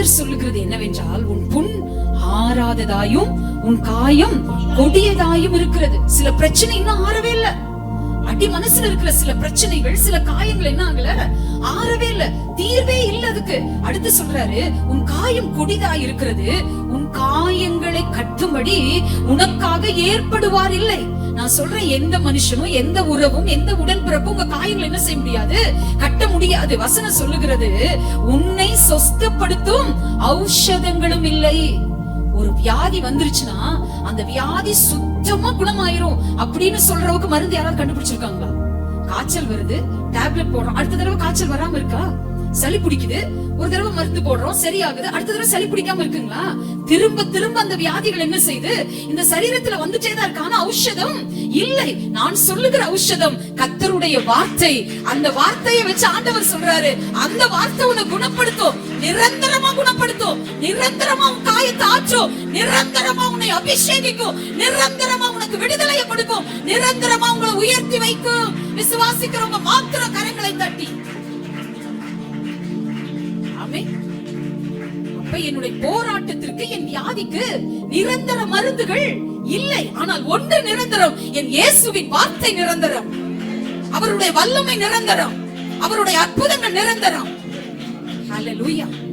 கர்த்தர் சொல்லுகிறது என்னவென்றால் உன் புண் ஆறாததாயும் உன் காயம் கொடியதாயும் இருக்கிறது. சில பிரச்சனை இன்னும் ஆறவே இல்ல. அடி மனசுல இருக்கிற சில பிரச்சனைகள் சில காயங்கள் என்ன ஆகல? ஆறவே இல்ல. தீர்வே இல்ல அதுக்கு. அடுத்து சொல்றாரு உன் காயம் கொடிதா இருக்கிறது. உன் காயங்களை கட்டும்படி உனக்காக ஏற்படுவார் இல்லை. நான் சொல்றேன் எந்த மனுஷனும் எந்த உறவும் எந்த உடன்பிறப்பும் உங்க காயங்களை என்ன செய்ய முடியாது? கட்ட முடியாது. வசனம் சொல்லுகிறது உன்னை சொஸ்தப்படுத்தும் ஔஷதங்களும் இல்லை. ஒரு வியாதி வந்துருச்சுன்னா அந்த வியாதி சுத்தமா குணமாயிரும் அப்படின்னு சொல்றவுக்கு மருந்து யாராவது கண்டுபிடிச்சிருக்காங்களா? காய்ச்சல் வருது டேப்லெட் போடுறோம். அடுத்த தடவை காய்ச்சல் வராம இருக்கா? சளி பிடிக்குது. ஒரு தடவை மருந்து போடுறோம் சரியாகுது. அடுத்த தடவை சளி பிடிக்காம இருக்குங்களா? திரும்ப திரும்ப அந்த வியாதிகள் என்ன செய்து இந்த சரீரத்துல வந்துட்டே தான் ஔஷதம் இல்லை. நான் சொல்லுகிற ஔஷதம் கத்தருடைய வார்த்தை. அந்த வார்த்தையை வச்சு ஆண்டவர் சொல்றாரு. அந்த வார்த்தை உன்னை குணப்படுத்தும். நிரந்தரமா குணப்படுத்தும். நிரந்தரமா உன் காயத்தை ஆற்றும் நிரந்தரமா உன்னை அபிஷேகிக்கும். நிரந்தரமா உனக்கு விடுதலையை கொடுக்கும். நிரந்தரமா உங்களை உயர்த்தி வைக்கும். விசுவாசிக்கிறவங்க மாத்திரம் இப்ப என்னுடைய போராட்டத்திற்கு என் வியாதிக்கு நிரந்தர மருந்துகள் இல்லை. ஆனால் ஒன்று நிரந்தரம். என் இயேசுவின் வார்த்தை நிரந்தரம். அவருடைய வல்லமை நிரந்தரம். அவருடைய அற்புதங்கள் நிரந்தரம். ஹalleluya.